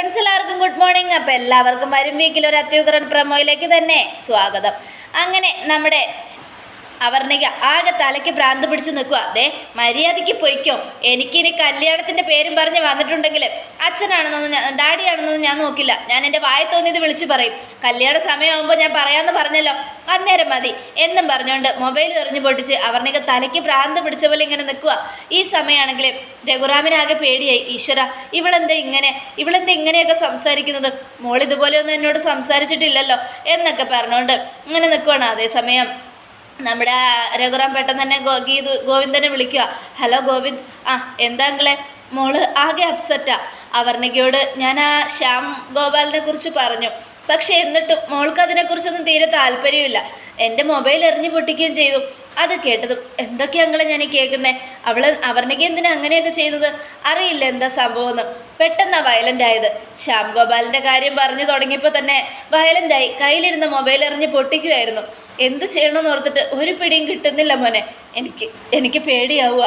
Friends എല്ലാവർക്കും good morning അപ്പോൾ എല്ലാവർക്കും വരും വീക്കിൽ ഒരു അത്യുഗ്രൻ പ്രമോയിലേക്ക് തന്നെ സ്വാഗതം. അങ്ങനെ നമ്മുടെ അവർണിക ആകെ തലയ്ക്ക് ഭ്രാന്ത് പിടിച്ച് നിൽക്കുക. ദേ മര്യാദയ്ക്ക് പൊയ്ക്കോ. എനിക്കിനി കല്യാണത്തിന്റെ പേരും പറഞ്ഞ് വന്നിട്ടുണ്ടെങ്കിൽ അച്ഛനാണെന്നൊന്നും ഞാൻ ഡാഡിയാണെന്നൊന്നും ഞാൻ നോക്കില്ല. ഞാൻ എന്റെ വായ തോന്നിയത് വിളിച്ച് പറയും. കല്യാണ സമയമാകുമ്പോൾ ഞാൻ പറയാമെന്ന് പറഞ്ഞല്ലോ. അന്നേരം മതി. എന്നും പറഞ്ഞുകൊണ്ട് മൊബൈൽ എറിഞ്ഞു പൊട്ടിച്ച് അവർണിക തലയ്ക്ക് ഭ്രാന്ത് പിടിച്ച പോലെ ഇങ്ങനെ നിൽക്കുക. ഈ സമയമാണെങ്കിൽ രഘുറാമിനാകെ പേടിയായി. ഈശ്വര ഇവളെന്താ ഇങ്ങനെ? ഇവളെന്താ ഇങ്ങനെയൊക്കെ സംസാരിക്കുന്നത്? മോൾ ഇതുപോലെയൊന്നും എന്നോട് സംസാരിച്ചിട്ടില്ലല്ലോ എന്നൊക്കെ പറഞ്ഞുകൊണ്ട് ഇങ്ങനെ നിൽക്കുവാണ് അതേസമയം നമ്മുടെ രഘുറാം പെട്ടെന്ന് തന്നെ ഗീതു ഗോവിന്ദനെ വിളിക്കുക ഹലോ ഗോവിന്ദ്. ആ എന്താ അങ്കിളെ? മോൾ ആകെ അപ്സെറ്റാ അവർണികയോട് ഞാൻ ആ ശ്യാം ഗോപാലിനെ കുറിച്ച് പറഞ്ഞു. പക്ഷെ എന്നിട്ടും മോൾക്ക് അതിനെക്കുറിച്ചൊന്നും തീരെ താല്പര്യമില്ല. എന്റെ മൊബൈൽ എറിഞ്ഞു പൊട്ടിക്കുകയും ചെയ്തു. അത് കേട്ടതും എന്തൊക്കെയാ അങ്ങളെ ഞാൻ കേൾക്കുന്നത് കേൾക്കുന്നേ? അവൾ അവർണിക എന്തിനാ അങ്ങനെയൊക്കെ ചെയ്തത് അറിയില്ല എന്താ സംഭവം എന്ന് പെട്ടെന്നാ വയലന്റ് ആയത് ശ്യാം ഗോപാലിന്റെ കാര്യം പറഞ്ഞു തുടങ്ങിയപ്പോൾ തന്നെ വയലന്റ് ആയി കയ്യിലിരുന്ന മൊബൈൽ എറിഞ്ഞ് പൊട്ടിക്കുമായിരുന്നു എന്ത് ചെയ്യണമെന്ന് ഓർത്തിട്ട് ഒരു പിടിയും കിട്ടുന്നില്ല മോനെ. എനിക്ക് എനിക്ക് പേടിയാവുക.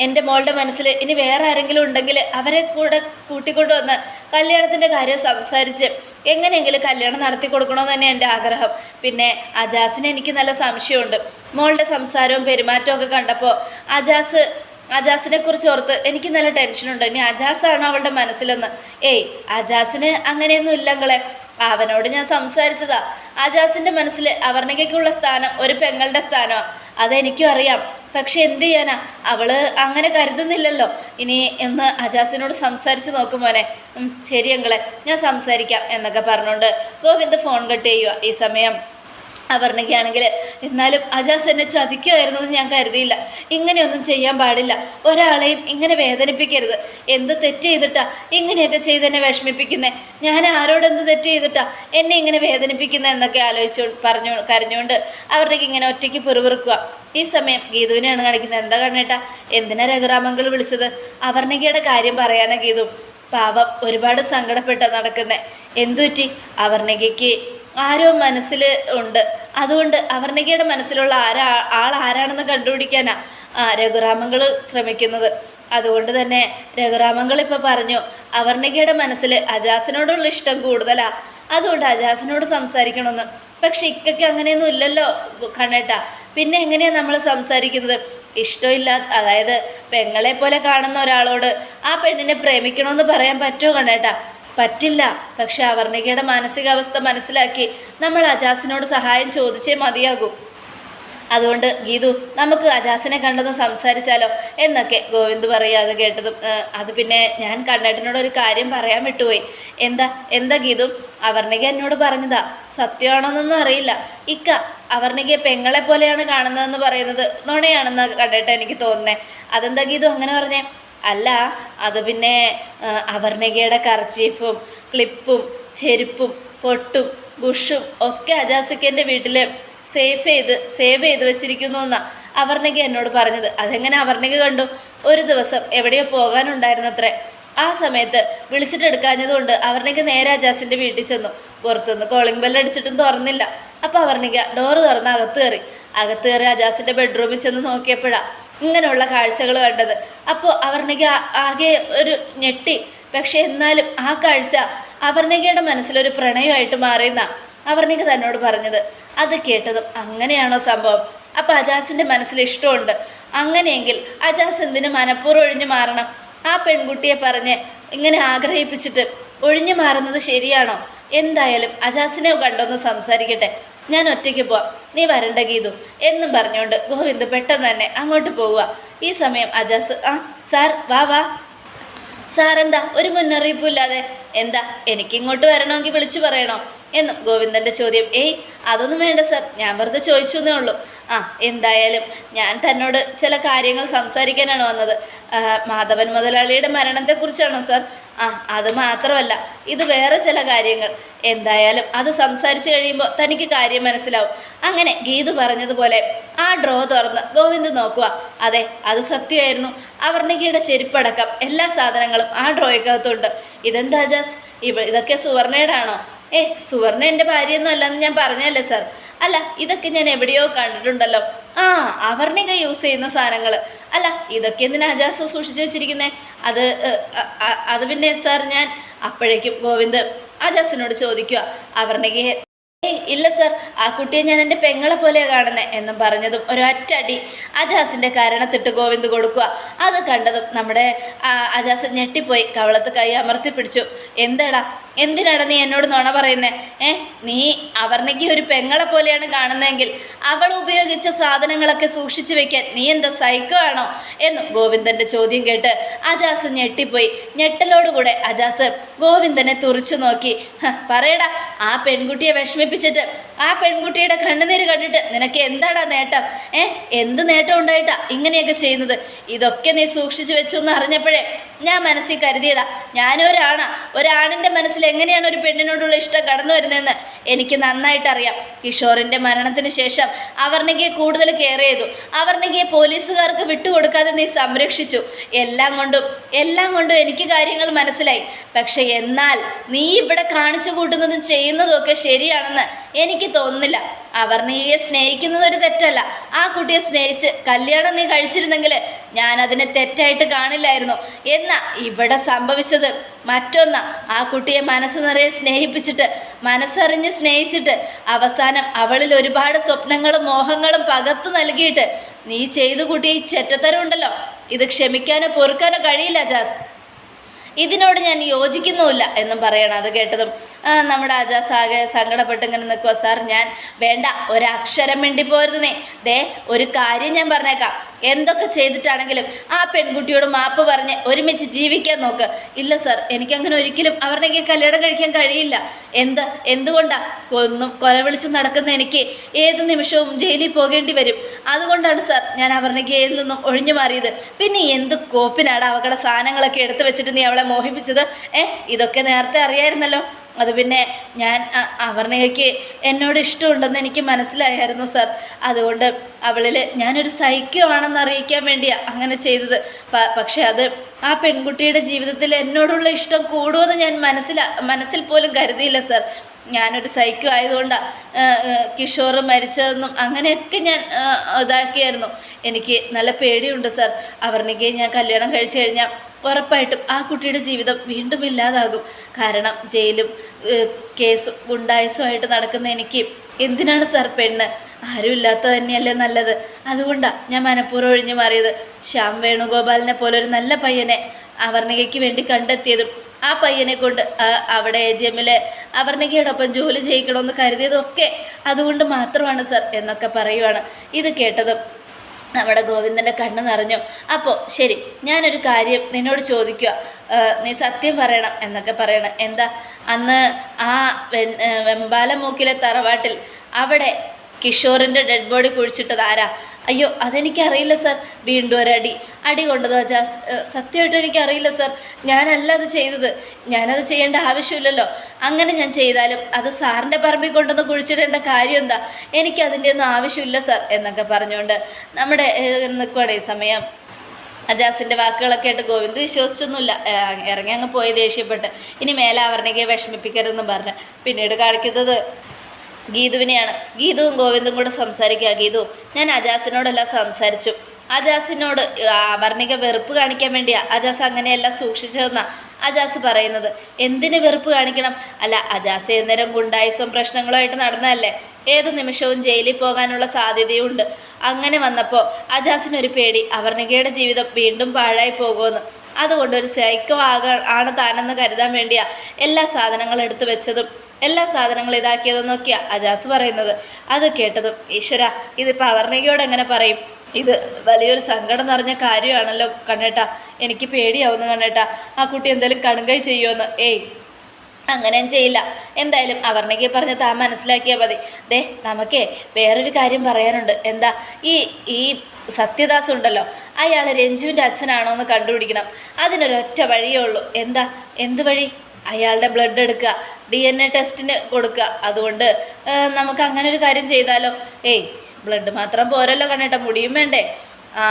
എന്റെ മോളുടെ മനസ്സിൽ ഇനി വേറെ ആരെങ്കിലും ഉണ്ടെങ്കിൽ അവരെ കൂടെ കൂട്ടിക്കൊണ്ടു വന്ന് കല്യാണത്തിന്റെ കാര്യം സംസാരിച്ച് എങ്ങനെയെങ്കിലും കല്യാണം നടത്തി കൊടുക്കണമെന്ന് തന്നെ എന്റെ ആഗ്രഹം. പിന്നെ അജാസിന് എനിക്ക് നല്ല സംശയമുണ്ട്. മോളുടെ സംസാരവും പെരുമാറ്റവും ഒക്കെ കണ്ടപ്പോൾ അജാസ് അജാസിനെ കുറിച്ച് ഓർത്ത് എനിക്ക് നല്ല ടെൻഷനുണ്ട് ഇനി അജാസാണോ അവളുടെ മനസ്സിലെന്ന്? ഏയ് അജാസിന് അങ്ങനെയൊന്നും ഇല്ലങ്ങളെ അവനോട് ഞാൻ സംസാരിച്ചതാ. അജാസിന്റെ മനസ്സിൽ അവർണികയ്ക്കുള്ള സ്ഥാനം ഒരു പെങ്ങളുടെ സ്ഥാനമാണ് അതെനിക്കും അറിയാം. പക്ഷെ എന്ത് ചെയ്യാനാ? അവൾ അങ്ങനെ കരുതുന്നില്ലല്ലോ. ഇനി എന്ന് അജാസിനോട് സംസാരിച്ച് നോക്കും മോനെ. ഉം, ശരി അങ്കളെ ഞാൻ സംസാരിക്കാം എന്നൊക്കെ പറഞ്ഞുകൊണ്ട് ഗോവിന്ദ് ഫോൺ കട്ട് ചെയ്യുക ഈ സമയം അവർണികയാണെങ്കിൽ എന്നാലും അജാസ് എന്നെ ചതിക്കുമായിരുന്നു എന്ന് ഞാൻ കരുതിയില്ല. ഇങ്ങനെയൊന്നും ചെയ്യാൻ പാടില്ല. ഒരാളെയും ഇങ്ങനെ വേദനിപ്പിക്കരുത്. എന്ത് തെറ്റ് ചെയ്തിട്ടാ ഇങ്ങനെയൊക്കെ ചെയ്ത് എന്നെ ഞാൻ ആരോടെന്ത് തെറ്റ് ചെയ്തിട്ടാ എന്നെ ഇങ്ങനെ വേദനിപ്പിക്കുന്നത് എന്നൊക്കെ ആലോചിച്ചു പറഞ്ഞു കരഞ്ഞുകൊണ്ട് അവരുടെയൊക്കെ ഇങ്ങനെ ഒറ്റയ്ക്ക് പിറുപിറുക്കുക. ഈ സമയം ഗീതുവിനെയാണ് കാണിക്കുന്നത്. എന്താ കണ്ണേട്ടാ? എന്തിനാ രഘുരാമങ്കൾ വിളിച്ചത്? അവർണികയുടെ കാര്യം പറയാനാ ഗീതു. പാവം ഒരുപാട് സങ്കടപ്പെട്ട നടക്കുന്നത് എന്തുപറ്റി? അവർണികയ്ക്ക് ആരോ മനസ്സിൽ ഉണ്ട്. അതുകൊണ്ട് അവർണികയുടെ മനസ്സിലുള്ള ആരാ ആൾ ആരാണെന്ന് കണ്ടുപിടിക്കാനാ രഘുരാമങ്ങൾ ശ്രമിക്കുന്നത്. അതുകൊണ്ട് തന്നെ രഘുരാമങ്ങൾ ഇപ്പോൾ പറഞ്ഞു അവർണികയുടെ മനസ്സിൽ അജാസിനോടുള്ള ഇഷ്ടം കൂടുതലാ. അതുകൊണ്ട് അജാസിനോട് സംസാരിക്കണമെന്ന്. പക്ഷെ ഇക്കൊക്കെ അങ്ങനെയൊന്നും ഇല്ലല്ലോ കണ്ണേട്ട. പിന്നെ എങ്ങനെയാണ് നമ്മൾ സംസാരിക്കുന്നത്? ഇഷ്ടമില്ല അതായത് പെങ്ങളെ പോലെ കാണുന്ന ഒരാളോട് ആ പെണ്ണിനെ പ്രേമിക്കണമെന്ന് പറയാൻ പറ്റുമോ കണ്ണേട്ടാ? പറ്റില്ല. പക്ഷെ അവർണികയുടെ മാനസികാവസ്ഥ മനസ്സിലാക്കി നമ്മൾ അജാസിനോട് സഹായം ചോദിച്ചേ മതിയാകൂ. അതുകൊണ്ട് ഗീതു നമുക്ക് അജാസിനെ കണ്ടെന്ന് സംസാരിച്ചാലോ? എന്നൊക്കെ ഗോവിന്ദ് പറയാതെ കേട്ടതും അത് പിന്നെ ഞാൻ കണ്ണേട്ടനോട് ഒരു കാര്യം പറയാൻ വിട്ടുപോയി. എന്താ എന്താ ഗീതു? അവർണിക എന്നോട് പറഞ്ഞതാ. സത്യമാണോന്നൊന്നും അറിയില്ല. ഇക്ക അവർണികയെ പെങ്ങളെ പോലെയാണ് കാണുന്നതെന്ന് പറയുന്നത് നുണയാണെന്ന് കണ്ടേട്ടാ എനിക്ക് തോന്നുന്നേ. അതെന്താ ഗീതു അങ്ങനെ പറഞ്ഞേ? അല്ല അത് പിന്നെ അവർണികയുടെ കർച്ചീഫും ക്ലിപ്പും ചെരുപ്പും പൊട്ടും ബുഷും ഒക്കെ അജാസിക്കന്റെ വീട്ടിൽ സേഫ് ചെയ്ത് സേവ് ചെയ്ത് വെച്ചിരിക്കുന്നു എന്നാണ് അവർണിക എന്നോട് പറഞ്ഞത്. അതെങ്ങനെ അവർണിക കണ്ടു? ഒരു ദിവസം എവിടെയോ പോകാനുണ്ടായിരുന്നത്രേ. ആ സമയത്ത് വിളിച്ചിട്ടെടുക്കാഞ്ഞതുകൊണ്ട് അവർണിക നേരെ അജാസിന്റെ വീട്ടിൽ ചെന്നു. പുറത്തുനിന്ന് കോളിംഗ് ബെല്ല് അടിച്ചിട്ടും തുറന്നില്ല. അപ്പോൾ അവർണിക ഡോറ് തുറന്ന് അകത്ത് കയറി. അകത്ത് കയറി അജാസിന്റെ ബെഡ്റൂമിൽ ചെന്ന് നോക്കിയപ്പോഴാണ് ഇങ്ങനെയുള്ള കാഴ്ചകൾ കണ്ടത്. അപ്പോൾ അവർണിക ആകെ ഒരു ഞെട്ടി. പക്ഷെ എന്നാലും ആ കാഴ്ച അവർണികയുടെ മനസ്സിലൊരു പ്രണയമായിട്ട് മാറിയെന്ന അവർണിക തന്നോട് പറഞ്ഞത്. അത് കേട്ടതും അങ്ങനെയാണോ സംഭവം? അപ്പോൾ അജാസിന്റെ മനസ്സിൽ ഇഷ്ടമുണ്ട്. അങ്ങനെയെങ്കിൽ അജാസ് എന്തിനു മനഃപൂർവം ഒഴിഞ്ഞു മാറണം? ആ പെൺകുട്ടിയെ പറഞ്ഞ് ഇങ്ങനെ ആഗ്രഹിപ്പിച്ചിട്ട് ഒഴിഞ്ഞു മാറുന്നത് ശരിയാണോ? എന്തായാലും അജാസിനെ കണ്ടൊന്ന് സംസാരിക്കട്ടെ. ഞാൻ ഒറ്റയ്ക്ക് പോവാം. നീ വരണ്ട ഗീതു. എന്നും പറഞ്ഞുകൊണ്ട് ഗോവിന്ദ് പെട്ടെന്ന് തന്നെ അങ്ങോട്ട് പോവുക. ഈ സമയം അജാസ് ആ സാർ വാ വാ. സാർ എന്താ? ഒരു മുന്നറിയിപ്പും ഇല്ലാതെ എന്താ എനിക്കിങ്ങോട്ട് വരണമെങ്കിൽ വിളിച്ചു പറയണോ? എന്നും ഗോവിന്ദന്റെ ചോദ്യം. ഏയ് അതൊന്നും വേണ്ട സാർ. ഞാൻ വെറുതെ ചോദിച്ചു എന്നേ ഉള്ളൂ. ആ എന്തായാലും ഞാൻ തന്നോട് ചില കാര്യങ്ങൾ സംസാരിക്കാനാണ് വന്നത്. മാധവൻ മുതലാളിയുടെ മരണത്തെക്കുറിച്ചാണോ സാർ? ആ അത് മാത്രമല്ല ഇത് വേറെ ചില കാര്യങ്ങൾ. എന്തായാലും അത് സംസാരിച്ചു കഴിയുമ്പോൾ തനിക്ക് കാര്യം മനസ്സിലാവും. അങ്ങനെ ഗീതു പറഞ്ഞതുപോലെ ആ ഡ്രോ തുറന്ന് ഗോവിന്ദ് നോക്കുക അതെ അത് സത്യമായിരുന്നു. അവർണികയുടെ ചെരുപ്പടക്കം എല്ലാ സാധനങ്ങളും ആ ഡ്രോയ്ക്കകത്തുണ്ട് ഇതെന്താ ജാസ്? ഇവ ഇതൊക്കെ സുവർണയുടെ ഏ സുവർണ എന്റെ ഭാര്യയൊന്നും അല്ലെന്ന് ഞാൻ പറഞ്ഞല്ലേ സാർ അല്ല ഇതൊക്കെ ഞാൻ എവിടെയോ കണ്ടിട്ടുണ്ടല്ലോ. ആ അവർണിക യൂസ് ചെയ്യുന്ന സാധനങ്ങൾ അല്ല ഇതൊക്കെ എന്തിനാ അജാസ് സൂക്ഷിച്ചു വെച്ചിരിക്കുന്നത് അത് അത് പിന്നെ സാർ ഞാൻ അപ്പോഴേക്കും ഗോവിന്ദ് അജാസിനോട് ചോദിക്കുക അവർണികയെ ഇല്ല സർ ആ കുട്ടിയെ ഞാൻ എന്റെ പെങ്ങളെ പോലെയാണ് കാണുന്നത് എന്നും പറഞ്ഞതും ഒരൊറ്റടി അജാസിന്റെ കാരണത്തിട്ട് ഗോവിന്ദ് കൊടുക്കുക അത് കണ്ടതും നമ്മുടെ അജാസ് ഞെട്ടിപ്പോയി. കവളത്ത് കൈ അമർത്തി പിടിച്ചു. എന്താടാ എന്തിനാടാ നീ എന്നോട് നുണ പറയുന്നേ? ഏ നീ അവർണയ്ക്ക് ഒരു പെങ്ങളെ പോലെയാണ് കാണുന്നതെങ്കിൽ അവൾ ഉപയോഗിച്ച സാധനങ്ങളൊക്കെ സൂക്ഷിച്ചു വെക്കാൻ നീ എന്താ സൈക്കോ ആണോ? എന്നും ഗോവിന്ദന്റെ ചോദ്യം കേട്ട് അജാസ് ഞെട്ടിപ്പോയി. ഞെട്ടലോടുകൂടെ അജാസ് ഗോവിന്ദനെ തുറച്ചു നോക്കി. പറയടാ ആ പെൺകുട്ടിയെ വിഷമിപ്പിച്ചിട്ട് ആ പെൺകുട്ടിയുടെ കണ്ണുനീര് കണ്ടിട്ട് നിനക്ക് എന്താടാ നേട്ടം? ഏ എന്ത് നേട്ടം ഉണ്ടായിട്ടാ ഇങ്ങനെയൊക്കെ ചെയ്യുന്നത്? ഇതൊക്കെ നീ സൂക്ഷിച്ചു വെച്ചു എന്ന് അറിഞ്ഞപ്പോഴേ ഞാൻ മനസ്സിൽ കരുതിയതാ. ഞാനൊരാണാ ഒരാണിന്റെ മനസ്സിൽ എങ്ങനെയാണ് ഒരു പെണ്ണിനോടുള്ള ഇഷ്ടം കടന്നു വരുന്നതെന്ന് എനിക്ക് നന്നായിട്ട് അറിയാം കിഷോറിന്റെ മരണത്തിന് ശേഷം അവർണികയെ കൂടുതൽ കെയർ ചെയ്തു. അവർണികയെ പോലീസുകാർക്ക് വിട്ടുകൊടുക്കാതെ നീ സംരക്ഷിച്ചു. എല്ലാം കൊണ്ടും എല്ലാം കൊണ്ടും എനിക്ക് കാര്യങ്ങൾ മനസ്സിലായി. പക്ഷെ എന്നാൽ നീ ഇവിടെ കാണിച്ചു കൂട്ടുന്നതും ചെയ്യുന്നതും ഒക്കെ ശരിയാണെന്ന് എനിക്ക് തോന്നുന്നില്ല. അവർണികയെ സ്നേഹിക്കുന്നത് ഒരു തെറ്റല്ല. ആ കുട്ടിയെ സ്നേഹിച്ച് കല്യാണം നീ കഴിച്ചിരുന്നെങ്കിൽ ഞാൻ അതിനെ തെറ്റായിട്ട് കാണില്ലായിരുന്നു. എന്നാ ഇവിടെ സംഭവിച്ചത്? മറ്റൊന്ന ആ കുട്ടിയെ മനസ്സ് നിറയെ സ്നേഹിപ്പിച്ചിട്ട് മനസ്സറിഞ്ഞ് സ്നേഹിച്ചിട്ട് അവസാനം അവളിൽ ഒരുപാട് സ്വപ്നങ്ങളും മോഹങ്ങളും പകത്തു നൽകിയിട്ട് നീ ചെയ്തു കൂട്ടിയ ചെറ്റത്തരം ഉണ്ടല്ലോ ഇത് ക്ഷമിക്കാനോ പൊറുക്കാനോ കഴിയില്ല ജാസ്. ഇതിനോട് ഞാൻ യോജിക്കുന്നുമില്ല എന്നും പറയണം അത് കേട്ടതും. നമ്മുടെ അജാസ് ആകെ സങ്കടപ്പെട്ട് ഇങ്ങനെ നിൽക്കുക സാർ ഞാൻ വേണ്ട ഒരക്ഷരം വേണ്ടി പോരുന്നേ ദേ ഒരു കാര്യം ഞാൻ പറഞ്ഞേക്കാം. എന്തൊക്കെ ചെയ്തിട്ടാണെങ്കിലും ആ പെൺകുട്ടിയോട് മാപ്പ് പറഞ്ഞ് ഒരുമിച്ച് ജീവിക്കാൻ നോക്ക്. ഇല്ല സാർ എനിക്കങ്ങനെ ഒരിക്കലും അവരുടെ കല്യാണം കഴിക്കാൻ കഴിയില്ല. എന്ത് എന്തുകൊണ്ടാ? കൊന്നും കൊല വിളിച്ച് നടക്കുന്ന എനിക്ക് ഏത് നിമിഷവും ജയിലിൽ പോകേണ്ടി വരും. അതുകൊണ്ടാണ് സാർ ഞാൻ അവരുടെ കയ്യിൽ നിന്നും ഒഴിഞ്ഞു മാറിയത്. പിന്നെ എന്ത് കോപ്പിനാണ് അവകട സാധനങ്ങളൊക്കെ എടുത്തു വെച്ചിട്ട് നീ അവളെ മോഹിപ്പിച്ചത്? ഏ ഇതൊക്കെ നേരത്തെ അറിയായിരുന്നല്ലോ. അത് പിന്നെ ഞാൻ അവർണയ്ക്ക് എന്നോട് ഇഷ്ടമുണ്ടെന്ന് എനിക്ക് മനസ്സിലായിരുന്നു സാർ. അതുകൊണ്ട് അവളിൽ ഞാനൊരു സൈക്കോ ആണെന്ന് അറിയിക്കാൻ വേണ്ടിയാണ് അങ്ങനെ ചെയ്തത്. പക്ഷെ അത് ആ പെൺകുട്ടിയുടെ ജീവിതത്തിൽ എന്നോടുള്ള ഇഷ്ടം കൂടുമെന്ന് ഞാൻ മനസ്സിലാ മനസ്സിൽ പോലും കരുതിയില്ല സാർ. ഞാനൊരു സൈക്കോ ആയതുകൊണ്ടാണ് കിഷോർ മരിച്ചതെന്നും അങ്ങനെയൊക്കെ ഞാൻ ഇതാക്കിയായിരുന്നു. എനിക്ക് നല്ല പേടിയുണ്ട് സർ. അവർണിക്ക് ഞാൻ കല്യാണം കഴിച്ചു കഴിഞ്ഞാൽ ഉറപ്പായിട്ടും ആ കുട്ടിയുടെ ജീവിതം വീണ്ടും ഇല്ലാതാകും. കാരണം ജയിലും കേസും ഗുണ്ടായസുമായിട്ട് നടക്കുന്ന എനിക്ക് എന്തിനാണ് സാർ പെണ്ണ്? ആരുമില്ലാത്ത തന്നെയല്ലേ നല്ലത്. അതുകൊണ്ടാണ് ഞാൻ മനഃപൂർവം ഒഴിഞ്ഞു മാറിയത്. ശ്യാം വേണുഗോപാലിനെ പോലെ ഒരു നല്ല പയ്യനെ അവർണികയ്ക്ക് വേണ്ടി കണ്ടെത്തിയതും ആ പയ്യനെ കൊണ്ട് അവിടെ എ ജി എമ്മിലെ അവർണികയോടൊപ്പം ജോലി ചെയ്യിക്കണമെന്ന് കരുതിയതൊക്കെ അതുകൊണ്ട് മാത്രമാണ് സർ എന്നൊക്കെ പറയുവാണ്. ഇത് കേട്ടതും നമ്മുടെ ഗോവിന്ദന്റെ കണ്ണ് നിറഞ്ഞു. അപ്പോൾ ശരി ഞാനൊരു കാര്യം നിന്നോട് ചോദിക്കുക നീ സത്യം പറയണം എന്നൊക്കെ പറയണം. എന്താ? അന്ന് ആ വെമ്പാലമൂക്കിലെ തറവാട്ടിൽ അവിടെ കിഷോറിന്റെ ഡെഡ് ബോഡി കുഴിച്ചിട്ടത് ആരാ? അയ്യോ അതെനിക്കറിയില്ല സർ. വീണ്ടും ഒരടി. അടി കൊണ്ടതോ ജാസ്? സത്യമായിട്ട് എനിക്കറിയില്ല സർ. ഞാനല്ല അത് ചെയ്തത്. ഞാനത് ചെയ്യേണ്ട ആവശ്യമില്ലല്ലോ. അങ്ങനെ ഞാൻ ചെയ്താലും അത് സാറിന്റെ പറമ്പിൽ കൊണ്ടൊന്ന് കുഴിച്ചിടേണ്ട കാര്യം എന്താ എനിക്കതിന്റെ ഒന്നും ആവശ്യമില്ല സർ എന്നൊക്കെ പറഞ്ഞുകൊണ്ട് നമ്മുടെ നിൽക്കുവാണ് സമയം. അജാസിന്റെ വാക്കുകളൊക്കെ ആയിട്ട് ഗോവിന്ദ് വിശ്വസിച്ചൊന്നുമില്ല. ഇറങ്ങി അങ്ങ് പോയി ദേഷ്യപ്പെട്ട്. ഇനി മേലെ അവർണികയെ വിഷമിപ്പിക്കരുതെന്ന് പറഞ്ഞ് പിന്നീട് കാണിക്കുന്നത് ഗീതുവിനെയാണ്. ഗീതുവും ഗോവിന്ദും കൂടെ സംസാരിക്കുക. ഗീതു ഞാൻ അജാസിനോടെല്ലാം സംസാരിച്ചു. അജാസിനോട് വർണിക വെറുപ്പ് കാണിക്കാൻ വേണ്ടിയാ അജാസ് അങ്ങനെയെല്ലാം സൂക്ഷിച്ചതെന്നാ അജാസ് പറയുന്നത്. എന്തിന് വെറുപ്പ് കാണിക്കണം? അല്ല അജാസ് എന്നേരം ഗുണ്ടായുസവും പ്രശ്നങ്ങളുമായിട്ട് നടന്നതല്ലേ? ഏത് നിമിഷവും ജയിലിൽ പോകാനുള്ള സാധ്യതയുണ്ട്. അങ്ങനെ വന്നപ്പോൾ അജാസിനൊരു പേടി. അവർണികയുടെ ജീവിതം വീണ്ടും പാഴായി പോകുമെന്ന്. അതുകൊണ്ട് ഒരു സൈക്കോ ആക ആണ് താനെന്ന് കരുതാൻ വേണ്ടിയാ എല്ലാ സാധനങ്ങളും എടുത്തു വെച്ചതും. എല്ലാ സാധനങ്ങളും ഇതാക്കിയതെന്നൊക്കെയാ അജാസ് പറയുന്നത്. അത് കേട്ടതും ഈശ്വര ഇതിപ്പോൾ അവർണികയോട് എങ്ങനെ പറയും? ഇത് വലിയൊരു സങ്കടം നിറഞ്ഞ കാര്യമാണല്ലോ കണ്ണേട്ടാ. എനിക്ക് പേടിയാവുന്നു കണ്ണേട്ടാ. ആ കുട്ടി എന്തെങ്കിലും കടുങ്കൈ ചെയ്യുമെന്ന് ഏയ് അങ്ങനെയും ചെയ്യില്ല. എന്തായാലും അവർണയ്ക്ക് പറഞ്ഞ് താൻ മനസ്സിലാക്കിയാൽ മതി. ദേ നമുക്കേ വേറൊരു കാര്യം പറയാനുണ്ട്. എന്താ ഈ ഈ സത്യദാസ് ഉണ്ടല്ലോ അയാൾ രഞ്ജുവിന്റെ അച്ഛനാണോ എന്ന് കണ്ടുപിടിക്കണം. അതിനൊരൊറ്റ വഴിയേ ഉള്ളൂ. എന്താ എന്ത് വഴി? അയാളുടെ ബ്ലഡ് എടുക്കുക ഡി എൻ എ ടെസ്റ്റിന് കൊടുക്കുക. അതുകൊണ്ട് നമുക്ക് അങ്ങനെ ഒരു കാര്യം ചെയ്താലോ? ഏയ് ബ്ലഡ് മാത്രം പോരല്ലോ കണ്ണേട്ട മുടിയും വേണ്ടേ. ആ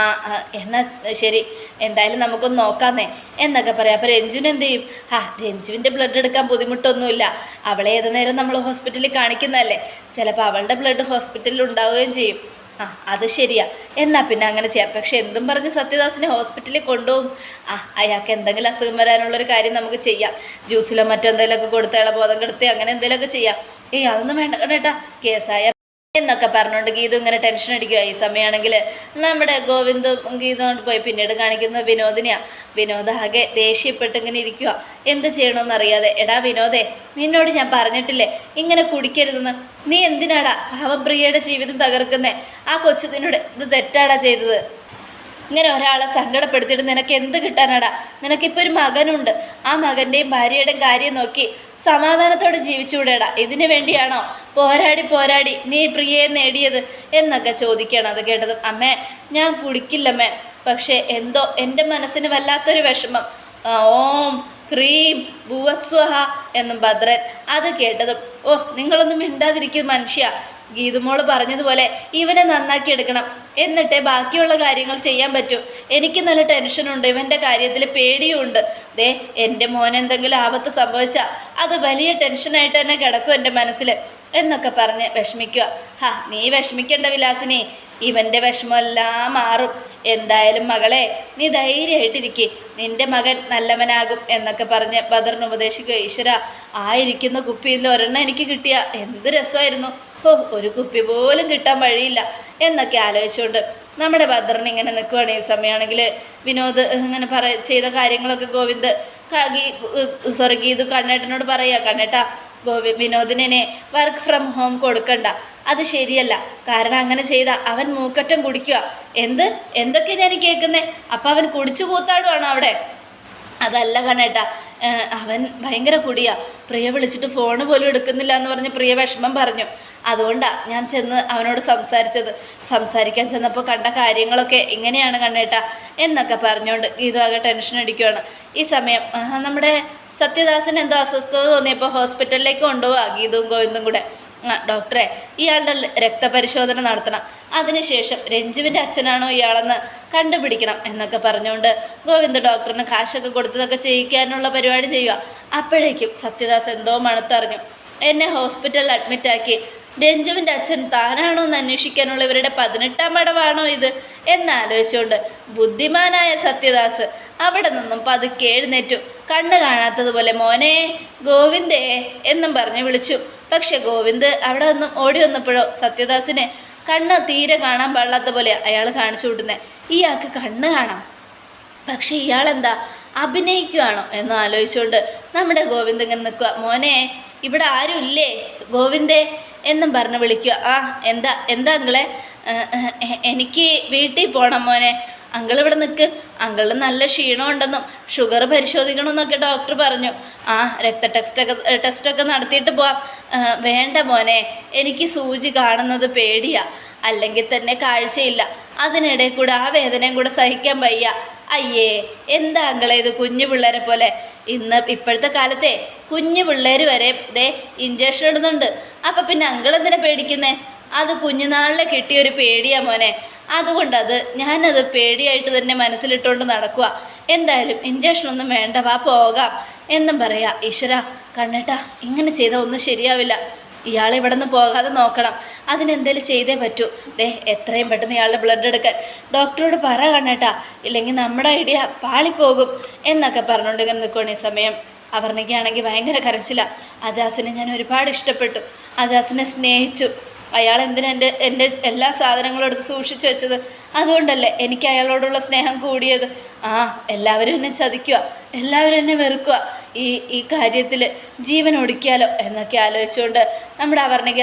എന്നാ ശരി എന്തായാലും നമുക്കൊന്ന് നോക്കാന്നേ. എന്നൊക്കെ പറയാം. അപ്പോൾ രഞ്ജുവിന് എന്ത് ചെയ്യും? ആ രഞ്ജുവിന്റെ ബ്ലഡ് എടുക്കാൻ ബുദ്ധിമുട്ടൊന്നുമില്ല. അവളെ ഏത് നേരം നമ്മൾ ഹോസ്പിറ്റലിൽ കാണിക്കുന്നതല്ലേ? ചിലപ്പോൾ അവളുടെ ബ്ലഡ് ഹോസ്പിറ്റലിൽ ഉണ്ടാവുകയും ചെയ്യും. ആ അത് ശരിയാ. എന്നാ പിന്നെ അങ്ങനെ ചെയ്യാം. പക്ഷെ എന്തും പറഞ്ഞ് സത്യദാസിനെ ഹോസ്പിറ്റലിൽ കൊണ്ടുപോകും. ആ അയാൾക്ക് എന്തെങ്കിലും അസുഖം വരാനുള്ളൊരു കാര്യം നമുക്ക് ചെയ്യാം. ജ്യൂസിലോ മറ്റോ എന്തെങ്കിലുമൊക്കെ കൊടുത്തയാളെ ബോധം കെടുത്തി അങ്ങനെ എന്തെങ്കിലുമൊക്കെ ചെയ്യാം. ഏയ് അതൊന്നും വേണ്ട കേട്ടാ. കേസായ എന്നൊക്കെ പറഞ്ഞുകൊണ്ട് ഗീതു ഇങ്ങനെ ടെൻഷൻ അടിക്കുക ഈ സമയമാണെങ്കിൽ നമ്മുടെ ഗോവിന്ദും ഗീതും കൊണ്ട് പോയി പിന്നീട് കാണിക്കുന്ന വിനോദിനെയാ. വിനോദ് ആകെ ദേഷ്യപ്പെട്ട് ഇങ്ങനെ ഇരിക്കുക എന്ത് ചെയ്യണമെന്നറിയാതെ എടാ വിനോദേ നിന്നോട് ഞാൻ പറഞ്ഞിട്ടില്ലേ? ഇങ്ങനെ കുടിക്കരുതെന്ന്. നീ എന്തിനാടാ ഭാവപ്രിയയുടെ ജീവിതം തകർക്കുന്നേ? ആ കൊച്ചു നിന്നോട് ഇത് തെറ്റാടാ ചെയ്തത്. ഇങ്ങനെ ഒരാളെ സങ്കടപ്പെടുത്തിയിട്ട് നിനക്ക് എന്ത് കിട്ടാനാടാ? നിനക്കിപ്പോൾ ഒരു മകനുണ്ട്. ആ മകന്റെയും ഭാര്യയുടെയും കാര്യം നോക്കി സമാധാനത്തോടെ ജീവിച്ചുകൂടെടാ. ഇതിനു വേണ്ടിയാണോ പോരാടി പോരാടി നീ പ്രിയയെ നേടിയത് എന്നൊക്കെ ചോദിക്കുകയാണ് അത് കേട്ടത്. അമ്മേ ഞാൻ കുടിക്കില്ലമ്മേ. പക്ഷേ എന്തോ എന്റെ മനസ്സിന് വല്ലാത്തൊരു വിഷമം. ഓം ക്രീം ഭുവസ്വഹ എന്നും ഭദ്രൻ അത് കേട്ടതും. ഓ നിങ്ങളൊന്നും മിണ്ടാതിരിക്കും മനുഷ്യ. ഗീതുമോൾ പറഞ്ഞതുപോലെ ഇവനെ നന്നാക്കി എടുക്കണം എന്നിട്ടേ ബാക്കിയുള്ള കാര്യങ്ങൾ ചെയ്യാൻ പറ്റൂ. എനിക്ക് നല്ല ടെൻഷനുണ്ട് ഇവന്റെ കാര്യത്തിൽ പേടിയുമുണ്ട് ദേ എന്റെ മോൻ എന്തെങ്കിലും ആപത്ത് സംഭവിച്ചാൽ അത് വലിയ ടെൻഷനായിട്ട് തന്നെ കിടക്കും എന്റെ മനസ്സിൽ എന്നൊക്കെ പറഞ്ഞ് വിഷമിക്കുക. ഹാ നീ വിഷമിക്കേണ്ട വിലാസിനി. ഇവന്റെ വിഷമമെല്ലാം മാറും. എന്തായാലും മകളെ നീ ധൈര്യമായിട്ടിരിക്കേ. നിന്റെ മകൻ നല്ലവനാകും എന്നൊക്കെ പറഞ്ഞ് ബദറിന് ഉപദേശിക്കുക. ഈശ്വര ആയിരിക്കുന്ന കുപ്പിയിൽ ഒരെണ്ണം എനിക്ക് കിട്ടിയ എന്ത് രസമായിരുന്നു. ഓ ഒരു കുപ്പി പോലും കിട്ടാൻ വഴിയില്ല എന്നൊക്കെ ആലോചിച്ചുകൊണ്ട് നമ്മുടെ ഭദ്രൻ ഇങ്ങനെ നിൽക്കുവാണ് ഈ സമയമാണെങ്കിൽ വിനോദ് ഇങ്ങനെ പറ ചെയ്ത കാര്യങ്ങളൊക്കെ ഗോവിന്ദ് സോറി ഗീതു കണ്ണേട്ടനോട് പറയുക കണ്ണേട്ട ഗോവി വിനോദിനെ വർക്ക് ഫ്രം ഹോം കൊടുക്കണ്ട. അത് ശരിയല്ല. കാരണം അങ്ങനെ ചെയ്ത അവൻ മൂക്കറ്റം കുടിക്കുക എന്ത്? എന്തൊക്കെ ഞാൻ കേൾക്കുന്നേ? അപ്പം അവൻ കുടിച്ചു കൂത്താടുവാണോ അവിടെ. അതല്ല കണ്ണേട്ട അവൻ ഭയങ്കര കുടിയാ. പ്രിയ വിളിച്ചിട്ട് ഫോണ് പോലും എടുക്കുന്നില്ല എന്ന് പറഞ്ഞ് പ്രിയ വിഷമം പറഞ്ഞു. അതുകൊണ്ടാണ് ഞാൻ ചെന്ന് അവനോട് സംസാരിച്ചത്. സംസാരിക്കാൻ ചെന്നപ്പോൾ കണ്ട കാര്യങ്ങളൊക്കെ ഇങ്ങനെയാണ് കണ്ണേട്ട എന്നൊക്കെ പറഞ്ഞുകൊണ്ട് ഗീതു ആകെ ടെൻഷൻ അടിക്കുവാണ്. ഈ സമയം നമ്മുടെ സത്യദാസൻ എന്തോ അസ്വസ്ഥത തോന്നിയപ്പോൾ ഹോസ്പിറ്റലിലേക്ക് കൊണ്ടുപോവാ ഗീതുവും ഗോവിന്ദും കൂടെ. ഡോക്ടറെ ഇയാളുടെ രക്തപരിശോധന നടത്തണം. അതിനുശേഷം രഞ്ജുവിന്റെ അച്ഛനാണോ ഇയാളെന്ന് കണ്ടുപിടിക്കണം എന്നൊക്കെ പറഞ്ഞുകൊണ്ട് ഗോവിന്ദ് ഡോക്ടറിന് കാശൊക്കെ കൊടുത്തതൊക്കെ ചെയ്യിക്കാനുള്ള പരിപാടി ചെയ്യുക അപ്പോഴേക്കും സത്യദാസ് എന്തോ മണത്തറിഞ്ഞു. എന്നെ ഹോസ്പിറ്റലിൽ അഡ്മിറ്റാക്കി രഞ്ജുവിന്റെ അച്ഛൻ താനാണോ എന്ന് അന്വേഷിക്കാനുള്ള ഇവരുടെ പതിനെട്ടാം പടവാണോ ഇത് എന്നാലോചിച്ചുകൊണ്ട് ബുദ്ധിമാനായ സത്യദാസ് അവിടെ നിന്നും പതുക്കെ എഴുന്നേറ്റു. കണ്ണ് കാണാത്തതുപോലെ മോനെ ഗോവിന്ദേ എന്നും പറഞ്ഞ് വിളിച്ചു. പക്ഷെ ഗോവിന്ദ് അവിടെ നിന്നും ഓടി വന്നപ്പോഴോ സത്യദാസിനെ കണ്ണ് തീരെ കാണാൻ പാടില്ലാത്ത പോലെ അയാൾ കാണിച്ചു വിട്ടുന്നേ ഇയാൾക്ക് കണ്ണ് കാണാം. പക്ഷെ ഇയാളെന്താ അഭിനയിക്കുവാണോ? എന്ന് ആലോചിച്ചുകൊണ്ട് നമ്മുടെ ഗോവിന്ദ് ഇങ്ങനെ നിൽക്കുക മോനെ ഇവിടെ ആരുമില്ലേ? ഗോവിന്ദേ എന്നും പറഞ്ഞ് വിളിക്കുക. ആ എന്താ എന്താ അങ്കിളെ? "ഏഹ്, ഏഹ്, എനിക്ക് വീട്ടിൽ പോകണം മോനെ. അങ്കിൾ ഇവിടെ നിൽക്ക് അങ്കിളിന് നല്ല ക്ഷീണമുണ്ടെന്നും ഷുഗർ പരിശോധിക്കണമെന്നൊക്കെ ഡോക്ടർ പറഞ്ഞു. ആ രക്ത ടെസ്റ്റൊക്കെ ടെസ്റ്റൊക്കെ നടത്തിയിട്ട് പോവാം. "ഏഹ്, വേണ്ട മോനെ എനിക്ക് സൂചി കാണുന്നത് പേടിയാ. അല്ലെങ്കിൽ തന്നെ കാഴ്ചയില്ല. അതിനിടെ കൂടെ ആ വേദനയും കൂടെ സഹിക്കാൻ വയ്യ. അയ്യേ എന്താ അങ്കളെ ഇത് കുഞ്ഞു പിള്ളേരെ പോലെ? ഇന്ന് ഇപ്പോഴത്തെ കാലത്തെ കുഞ്ഞു പിള്ളേർ വരെ ദേ ഇഞ്ചക്ഷൻ ഇടുന്നുണ്ട്. അപ്പം പിന്നെ അങ്കളെന്തിനെ പേടിക്കുന്നേ? അത് കുഞ്ഞുനാളിലെ കിട്ടിയ ഒരു പേടിയാ മോനെ. അതുകൊണ്ടത് ഞാനത് പേടിയായിട്ട് തന്നെ മനസ്സിലിട്ടുകൊണ്ട് നടക്കുക എന്തായാലും ഇഞ്ചക്ഷനൊന്നും വേണ്ട വാ പോകാം. എന്നും പറയാ ഈശ്വര കണ്ണേട്ടാ ഇങ്ങനെ ചെയ്താൽ ഒന്നും ശരിയാവില്ല. ഇയാളെ ഇവിടെ നിന്ന് പോകാതെ നോക്കണം. അതിനെന്തേലും ചെയ്തേ പറ്റൂ. ദേ എത്രയും പെട്ടെന്ന് ഇയാളുടെ ബ്ലഡ് എടുക്കാൻ. ഡോക്ടറോട് പറ കണ്ണേട്ടാ ഇല്ലെങ്കിൽ നമ്മുടെ ഐഡിയ പാളിപ്പോകും എന്നൊക്കെ പറഞ്ഞുകൊണ്ട് ഇങ്ങനെ നിൽക്കുകയാണ് ഈ സമയം. അവർണിക്കാണെങ്കിൽ ഭയങ്കര കരച്ചിലാണ് അജാസിനെ ഞാൻ ഒരുപാട് ഇഷ്ടപ്പെട്ടു. അജാസിനെ സ്നേഹിച്ചു. അയാൾ എന്തിനാ എന്റെ എന്റെ എല്ലാ സാധനങ്ങളും എടുത്ത് സൂക്ഷിച്ചു വെച്ചത്? അതുകൊണ്ടല്ലേ എനിക്ക് അയാളോടുള്ള സ്നേഹം കൂടിയത്. ആ എല്ലാവരും എന്നെ ചതിക്കുക എല്ലാവരും എന്നെ വെറുക്കുക ഈ ഈ കാര്യത്തിൽ ജീവൻ ഒടുക്കിയാലോ എന്നൊക്കെ ആലോചിച്ചുകൊണ്ട് നമ്മുടെ അവർണിക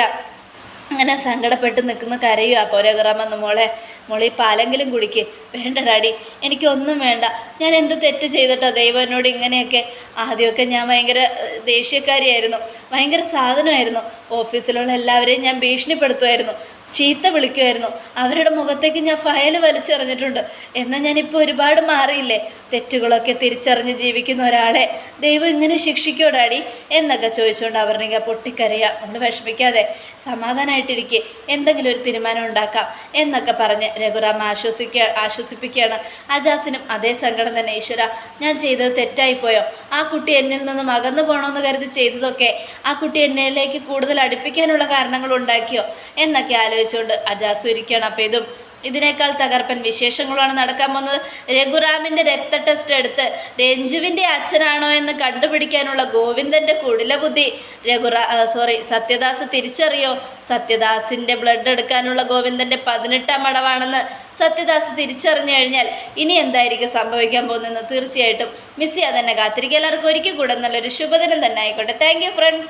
അങ്ങനെ സങ്കടപ്പെട്ട് നിൽക്കുന്ന കരയുക പോരകറാമെന്ന് മോളെ. മോളെ പാലെങ്കിലും കുടിക്ക്. വേണ്ട ഡാഡി എനിക്കൊന്നും വേണ്ട. ഞാൻ എന്ത് തെറ്റ് ചെയ്തിട്ടാ ദൈവം എന്നോട് ഇങ്ങനെയൊക്കെ? ആദ്യമൊക്കെ ഞാൻ ഭയങ്കര ദേഷ്യക്കാരിയായിരുന്നു. ഭയങ്കര സാധനമായിരുന്നു. ഓഫീസിലുള്ള എല്ലാവരെയും ഞാൻ ഭീഷണിപ്പെടുത്തുമായിരുന്നു. ചീത്ത വിളിക്കുമായിരുന്നു അവരുടെ മുഖത്തേക്ക് ഞാൻ ഫയൽ വലിച്ചെറിഞ്ഞിട്ടുണ്ട്. എന്നാൽ ഞാനിപ്പോൾ ഒരുപാട് മാറിയില്ലേ? തെറ്റുകളൊക്കെ തിരിച്ചറിഞ്ഞ് ജീവിക്കുന്ന ഒരാളെ. ദൈവം ഇങ്ങനെ ശിക്ഷിക്കോ ഡാഡി? എന്നൊക്കെ ചോദിച്ചുകൊണ്ട് അവർണിക പൊട്ടിക്കരയുക ഒന്ന് വിഷമിക്കാതെ സമാധാനമായിട്ടിരിക്കെ എന്തെങ്കിലും ഒരു തീരുമാനം ഉണ്ടാക്കാം എന്നൊക്കെ പറഞ്ഞ് രഘുറാം ആശ്വസിക്കുക ആശ്വസിപ്പിക്കുകയാണ്. അജാസിനും അതേ സങ്കടം തന്നെ. ഈശ്വര ഞാൻ ചെയ്തത് തെറ്റായിപ്പോയോ? ആ കുട്ടി എന്നിൽ നിന്നും അകന്നു പോകണമെന്ന് കരുതി ചെയ്തതൊക്കെ ആ കുട്ടി എന്നിലേക്ക് കൂടുതൽ അടുപ്പിക്കാനുള്ള കാരണങ്ങൾ ഉണ്ടാക്കിയോ എന്നൊക്കെ ആലോചിച്ചുകൊണ്ട് അജാസ് ഇരിക്കുകയാണ്. അപ്പോൾ ഇതും ഇതിനേക്കാൾ തകർപ്പൻ വിശേഷങ്ങളാണ് നടക്കാൻ പോകുന്നത്. രഘുറാമിന്റെ രക്ത ടെസ്റ്റ് എടുത്ത് രഞ്ജുവിന്റെ അച്ഛനാണോ എന്ന് കണ്ടുപിടിക്കാനുള്ള ഗോവിന്ദന്റെ കുടില ബുദ്ധി രഘുറാ സോറി സത്യദാസ് തിരിച്ചറിയോ? സത്യദാസിന്റെ ബ്ലഡ് എടുക്കാനുള്ള ഗോവിന്ദന്റെ പതിനെട്ടാം അടവാണെന്ന് സത്യദാസ് തിരിച്ചറിഞ്ഞു കഴിഞ്ഞാൽ ഇനി എന്തായിരിക്കും സംഭവിക്കാൻ പോകുന്നതെന്ന് തീർച്ചയായിട്ടും മിസ്സി ചെയ്യാതെ തന്നെ കാത്തിരിക്കുക എല്ലാവർക്കും ഒരിക്കൽ കൂടെ നല്ലൊരു ശുഭദിനം തന്നെ ആയിക്കോട്ടെ. Thank friends